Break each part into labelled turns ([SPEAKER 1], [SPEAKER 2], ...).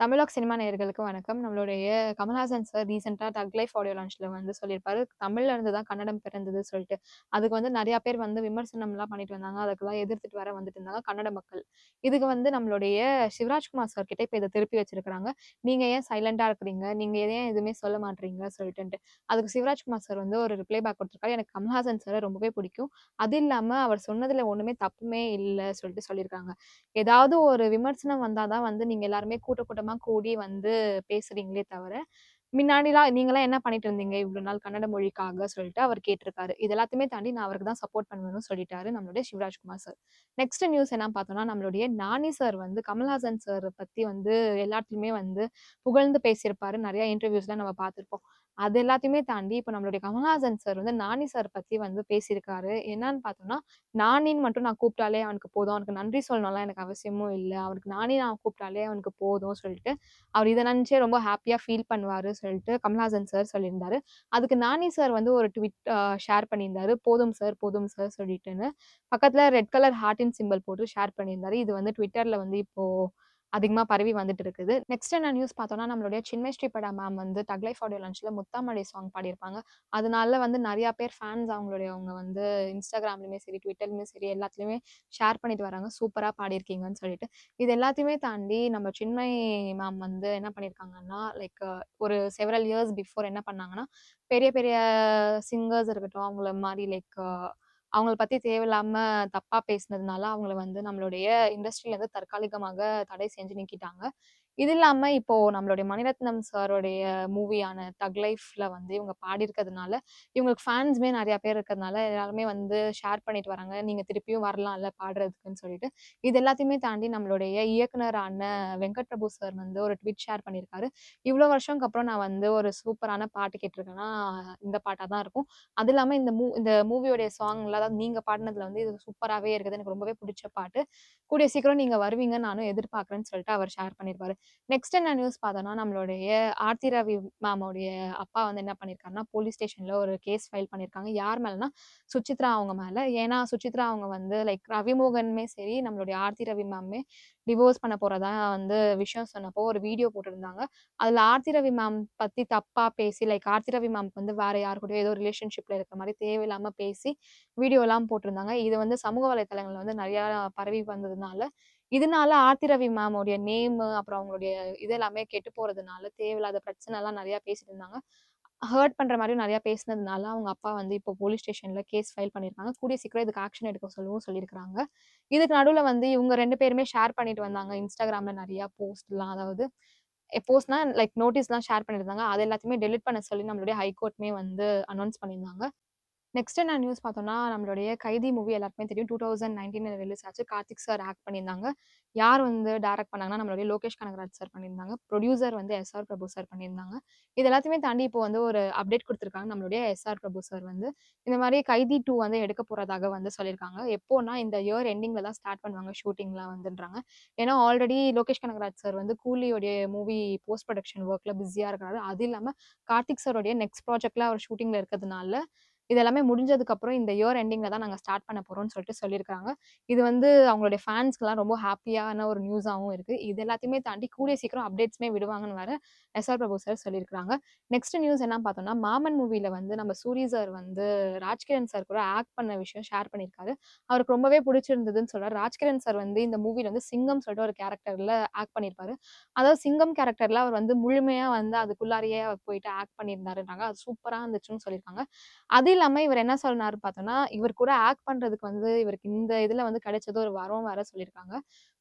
[SPEAKER 1] தமிழாக் cinema நேயர்களுக்கு வணக்கம். நம்மளுடைய கமல்ஹாசன் சார் ரீசென்ட்டா டக் லைஃப் ஆடியோ லான்ச்சில் வந்து சொல்லியிருப்பாரு. தமிழ்ல இருந்து தான் கன்னடம் பிறந்தது சொல்லிட்டு அதுக்கு வந்து நிறைய பேர் வந்து விமர்சனம்லாம் பண்ணிட்டு வந்தாங்க. அதுக்கெல்லாம் எதிர்த்துட்டு வர வந்துட்டு இருந்தாங்க கன்னட மக்கள். இதுக்கு வந்து நம்மளுடைய சிவராஜ்குமார் சார் கிட்ட இப்போ இதை திருப்பி வச்சிருக்கிறாங்க நீங்க ஏன் சைலண்டா இருக்கிறீங்க? நீங்க ஏன் எதுவுமே சொல்ல மாட்றீங்க சொல்லிட்டு அதுக்கு சிவராஜ்குமார் சார் வந்து ஒரு ரிப்ளை பேக் கொடுத்துருக்காரு எனக்கு கமல்ஹாசன் சார் ரொம்பவே பிடிக்கும். அது இல்லாம அவர் சொன்னதுல ஒண்ணுமே தப்புமே இல்லை சொல்லிட்டு சொல்லியிருக்காங்க. ஏதாவது ஒரு விமர்சனம் வந்தாதான் வந்து நீங்க எல்லாருமே கூட்ட கூட்டம் கூடி வந்து பேசுறீங்களே தவிர, முன்னாடிலாம் நீங்களாம் என்ன பண்ணிட்டு இருந்தீங்க இவ்ளோ நாள் கன்னட மொழிக்காக சொல்லிட்டு அவர் கேட்டிருக்காரு. இது எல்லாத்தையுமே தாண்டி நான் அவருக்கு தான் சப்போர்ட் பண்ணுவேன்னு சொல்லிட்டாரு நம்மளுடைய சிவராஜ்குமார் சார். நெக்ஸ்ட் நியூஸ் என்ன பார்த்தோம்னா, நம்மளுடைய நானி சார் வந்து கமல்ஹாசன் சார் பத்தி வந்து எல்லாத்துலயுமே வந்து புகழ்ந்து பேசியிருப்பாரு. நிறைய இன்டர்வியூஸ்லாம் நம்ம பார்த்திருப்போம். அது எல்லாத்தையுமே தாண்டி இப்போ நம்மளுடைய கமல்ஹாசன் சார் வந்து நானி சார் பத்தி வந்து பேசியிருக்காரு. என்னன்னு பார்த்தோம்னா, நானின்னு மட்டும் நான் கூப்பிட்டாலே அவனுக்கு போதும். அவனுக்கு நன்றி சொல்லணும்லாம் எனக்கு அவசியமும் இல்லை அவனுக்கு நானே நான் கூப்பிட்டாலே அவனுக்கு போதும் சொல்லிட்டு, அவர் இதை நினச்சே ரொம்ப ஹாப்பியாக ஃபீல் பண்ணுவாரு சொல்லிட்டு கமல்ஹாசன் சார் சொல்லியிருந்தாரு. அதுக்கு நானி சார் வந்து ஒரு ட்விட் ஷேர் பண்ணியிருந்தாரு. போதும் சார், போதும் சார் சொல்லிட்டுன்னு. பக்கத்துல ரெட் கலர் ஹார்ட்டின் சிம்பல் போட்டு ஷேர் பண்ணியிருந்தாரு. இது வந்து ட்விட்டரில் வந்து இப்போ அதிகமாக பரவி வந்துட்டு இருக்குது. நெக்ஸ்ட் என்ன நியூஸ் பார்த்தோம்னா, நம்மளுடைய சின்மய் ஸ்ரீபடா மேம் வந்து தக்லை ஃபாடியோ லஞ்சில் முத்தாமடை சாங் பாடியிருப்பாங்க. அதனால வந்து நிறையா பேர் ஃபேன்ஸ் அவங்களுடைய அவங்க வந்து இன்ஸ்டாகிராம்லையுமே சரி, ட்விட்டர்லையுமே சரி எல்லாத்துலேயுமே ஷேர் பண்ணிட்டு வராங்க. சூப்பராக பாடியிருக்கீங்கன்னு சொல்லிட்டு. இது எல்லாத்தையுமே தாண்டி நம்ம சின்மை மேம் வந்து என்ன பண்ணியிருக்காங்கன்னா, லைக் ஒரு செவரல் இயர்ஸ் பிஃபோர் என்ன பண்ணாங்கன்னா, பெரிய பெரிய சிங்கர்ஸ் இருக்கட்டும், அவங்கள மாதிரி லைக் அவங்கள பத்தி தேவையில்லாம தப்பா பேசினதுனால, அவங்கள வந்து நம்மளுடைய இண்டஸ்ட்ரியில இருந்து தற்காலிகமாக தடை செஞ்சு நீக்கிட்டாங்க. இது இல்லாம இப்போ நம்மளுடைய மணிரத்னம் சாருடைய மூவியான தக் லைஃப்ல வந்து இவங்க பாடியிருக்கிறதுனால, இவங்களுக்கு ஃபேன்ஸுமே நிறைய பேர் இருக்கிறதுனால, எல்லாருமே வந்து ஷேர் பண்ணிட்டு வராங்க. நீங்க திருப்பியும் வரலாம்ல பாடுறதுக்குன்னு சொல்லிட்டு. இது எல்லாத்தையுமே தாண்டி நம்மளுடைய இயக்குனரான வெங்கட் பிரபு சார் வந்து ஒரு ட்வீட் ஷேர் பண்ணியிருக்காரு. இவ்வளோ வருஷம்க்கு அப்புறம் நான் வந்து ஒரு சூப்பரான பாட்டு கேட்டிருக்கேன்னா இந்த பாட்டா தான் இருக்கும். அது இல்லாம இந்த மூ இந்த மூவியோடைய சாங்ல அதாவது நீங்க பாடினதுல வந்து இது சூப்பராகவே இருக்குது. எனக்கு ரொம்பவே பிடிச்ச பாட்டு. கூடிய சீக்கிரம் நீங்க வருவீங்க நானும் எதிர்பார்க்குறேன்னு சொல்லிட்டு அவர் ஷேர் பண்ணியிருப்பாரு. நெக்ஸ்ட் என்ன நியூஸ் பார்த்தோன்னா நம்மளுடைய ஆர்த்தி ரவி மேமோடைய அப்பா வந்து என்ன பண்ணியிருக்காருன்னா, போலீஸ் ஸ்டேஷன்ல ஒரு கேஸ் ஃபைல் பண்ணியிருக்காங்க. யார் மேலனா, சுச்சித்ரா அவங்க மேல. ஏன்னா, சுச்சித்ரா அவங்க வந்து லைக் ரவிமோகனுமே சரி, நம்மளுடைய ஆர்த்தி ரவி மேமுமே டிவோர்ஸ் பண்ண போறதா வந்து விஷயம் சொன்னப்போ ஒரு வீடியோ போட்டிருந்தாங்க. அதுல ஆர்த்தி ரவி மேம் பத்தி தப்பா பேசி லைக் ஆர்த்தி ரவி மேம்க்கு வந்து வேற யார் கூடயோ ஏதோ ரிலேஷன்ஷிப்ல இருக்கிற மாதிரி தேவையில்லாம பேசி வீடியோலாம் போட்டிருந்தாங்க. இது வந்து சமூக வலைத்தளங்களில் வந்து நிறையா பரவி வந்ததுனால, இதனால ஆர்த்தி ரவி மேமோடைய நேமு அப்புறம் அவங்களுடைய இது எல்லாமே கெட்டு போறதுனால, தேவையில்லாத பிரச்சனைலாம் நிறையா பேசிட்டு இருந்தாங்க. ஹர்ட் பண்ற மாதிரியும் நிறையா பேசினதுனால, அவங்க அப்பா வந்து இப்போ போலீஸ் ஸ்டேஷன்ல கேஸ் ஃபைல் பண்ணியிருக்காங்க. கூடிய சீக்கிரம் இதுக்கு ஆக்ஷன் எடுக்க சொல்லவும் சொல்லியிருக்காங்க. இதுக்கு நடுவுல வந்து இவங்க ரெண்டு பேருமே ஷேர் பண்ணிட்டு வந்தாங்க. இன்ஸ்டாகிராமில் நிறையா போஸ்ட்லாம் அதாவது போஸ்ட்னா லைக் நோட்டீஸ்லாம் ஷேர் பண்ணியிருந்தாங்க. அது எல்லாத்தையுமே டெலீட் பண்ண சொல்லி நம்மளுடைய ஹைகோர்ட்டுமே வந்து அனௌன்ஸ் பண்ணியிருந்தாங்க. நெக்ஸ்ட் என்ன நியூஸ் பார்த்தோம்னா, நம்மளுடைய கைதி மூவி எல்லாருக்குமே தெரியும். 2019ல ரிலீஸ் ஆச்சு. கார்த்திக் சார் ஆக்ட் பண்ணியிருந்தாங்க. யார் வந்து டைரக்ட் பண்ணாங்கன்னா, நம்மளுடைய லோகேஷ் கனகராஜ் சார் பண்ணியிருந்தாங்க. ப்ரொடியூசர் வந்து எஸ்.ஆர். பிரபு சார் பண்ணியிருந்தாங்க. இது எல்லாத்தையுமே தாண்டி இப்போ வந்து ஒரு அப்டேட் கொடுத்துருக்காங்க நம்மளுடைய எஸ்.ஆர். பிரபு சார் வந்து இந்த மாதிரி கைதி டூ வந்து எடுக்க போறதாக வந்து சொல்லியிருக்காங்க. எப்போன்னா, இந்த இயர் எண்டிங்ல தான் ஸ்டார்ட் பண்ணுவாங்க ஷூட்டிங்லாம் வந்துன்றாங்க. ஏன்னா, ஆல்ரெடி லோகேஷ் கனகராஜ் சார் வந்து கூலியோடைய மூவி போஸ்ட் ப்ரொடக்ஷன் ஒர்க்ல பிஸியா இருக்கிறாரு. அது இல்லாம கார்த்திக் சாரோடைய நெக்ஸ்ட் ப்ராஜெக்ட்ல அவர் ஷூட்டிங்ல இருக்கிறதுனால, இது எல்லாமே முடிஞ்சதுக்கப்புறம் இந்த இயர் எண்டிங்கில் தான் நாங்கள் ஸ்டார்ட் பண்ண போகிறோம்னு சொல்லிட்டு சொல்லியிருக்காங்க. இது வந்து அவங்களுடைய ஃபேன்ஸ்க்குலாம் ரொம்ப ஹாப்பியான ஒரு நியூஸாகவும் இருக்குது இது எல்லாத்தையுமே தாண்டி கூடிய சீக்கிரம் அப்டேட்ஸுமே விடுவாங்கன்னு வேற எஸ்.ஆர். பிரபு சார் சொல்லியிருக்காங்க. நெக்ஸ்ட் நியூஸ் என்ன பார்த்தோம்னா, மாமன் மூவியில் வந்து நம்ம சூரி சார் வந்து ராஜ்கிரண் சார் கூட ஆக்ட் பண்ண விஷயம் ஷேர் பண்ணியிருக்காரு. அவருக்கு ரொம்பவே பிடிச்சிருந்ததுன்னு சொல்கிறார் ராஜ்கிரண் சார் வந்து இந்த மூவியில் வந்து சிங்கம் சொல்லிட்டு ஒரு கேரக்டரில் ஆக்ட் பண்ணியிருப்பாரு. அதாவது சிங்கம் கேரக்டரில் அவர் வந்து முழுமையாக வந்து அதுக்குள்ளாரையே போயிட்டு ஆக்ட் பண்ணியிருந்தாருன்றாங்க. அது சூப்பராக இருந்துச்சுன்னு சொல்லியிருக்காங்க. அது இல்லாம இவர் என்ன சொன்னாரு பார்த்தோம்னா, இவர் கூட ஆக்ட் பண்றதுக்கு வந்து இவருக்கு இந்த இதுல வந்து கிடைச்சது ஒரு வரம் வேற சொல்லியிருக்காங்க.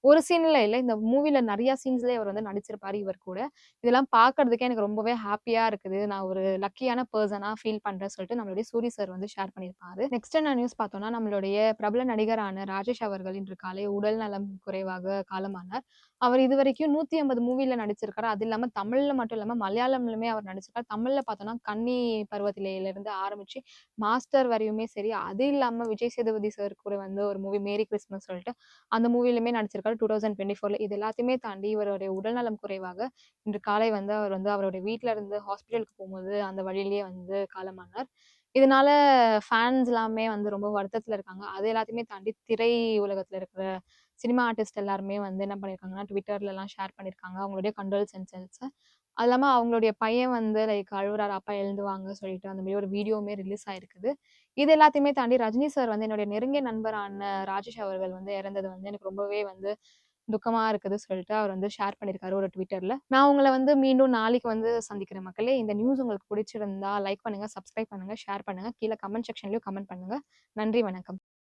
[SPEAKER 1] ஒரு சீன்ல இல்லை இந்த மூவில நிறைய சீன்ஸ்லயே அவர் வந்து நடிச்சிருப்பாரு இவர் கூட. இதெல்லாம் பார்க்கறதுக்கே எனக்கு ரொம்பவே ஹாப்பியா இருக்குது. நான் ஒரு லக்கியான பர்சனா ஃபீல் பண்றேன்னு சொல்லிட்டு நம்மளுடைய சூரிய சார் வந்து ஷேர் பண்ணியிருப்பாரு. நெக்ஸ்ட் என்ன நியூஸ் பார்த்தோம்னா, நம்மளுடைய பிரபல நடிகரான ராஜேஷ் அவர்கள் இன்று காலை உடல் நலம் குறைவாக காலமானார். அவர் இதுவரைக்கும் 180 மூவில நடிச்சிருக்காரு. அது இல்லாம தமிழ்ல மட்டும் இல்லாம மலையாளம்லுமே அவர் நடிச்சிருக்காரு. தமிழ்ல பார்த்தோம்னா, கன்னி பருவத்திலேயிலிருந்து ஆரம்பிச்சு மாஸ்டர் வரையுமே சரி, அது இல்லாம விஜய் சேதுபதி சார் கூட வந்து ஒரு மூவி மேரி கிறிஸ்மஸ் சொல்லிட்டு, அந்த மூவிலுமே நடிச்சிருக்காரு 2024ல. இது எல்லாத்தையுமே தாண்டி இவருடைய உடல்நலம் குறைவாக இன்று காலை வந்து அவர் வந்து அவருடைய வீட்டில் இருந்து ஹாஸ்பிட்டலுக்கு போகும்போது அந்த வழியிலேயே வந்து காலமானார். இதனால ஃபேன்ஸ் எல்லாமே வந்து ரொம்ப வருத்தத்துல இருக்காங்க. அது எல்லாத்தையுமே தாண்டி திரை உலகத்துல இருக்கிற சினிமா ஆர்டிஸ்ட் எல்லாருமே வந்து என்ன பண்ணியிருக்காங்கன்னா, ட்விட்டர்லலாம் ஷேர் பண்ணியிருக்காங்க. அவங்களுடைய கண்டோலன்சன்ஸ. அது இல்லாமல் அவங்களுடைய பையன் வந்து லைக் அழுவுறாரு, "அப்பா எழுந்துவாங்க சொல்லிட்டு அந்த மாரி ஒரு வீடியோவுமே ரிலீஸ் ஆயிருக்குது. இது எல்லாத்தையுமே தாண்டி ரஜினி சார் வந்து என்னுடைய நெருங்கிய நண்பரான ராஜேஷ் அவர்கள் வந்து இறந்தது வந்து எனக்கு ரொம்பவே வந்து துக்கமா இருக்குது சொல்லிட்டு அவர் வந்து ஷேர் பண்ணியிருக்காரு ஒரு ட்விட்டரில் நான் உங்களை வந்து மீண்டும் நாளைக்கு வந்து சந்திக்கிறேன் மக்களே. இந்த நியூஸ் உங்களுக்கு பிடிச்சிருந்தா லைக் பண்ணுங்க, சப்ஸ்கிரைப் பண்ணுங்க, ஷேர் பண்ணுங்க. கீழே கமெண்ட் செக்ஷன்லயும் கமெண்ட் பண்ணுங்கள் நன்றி, வணக்கம்.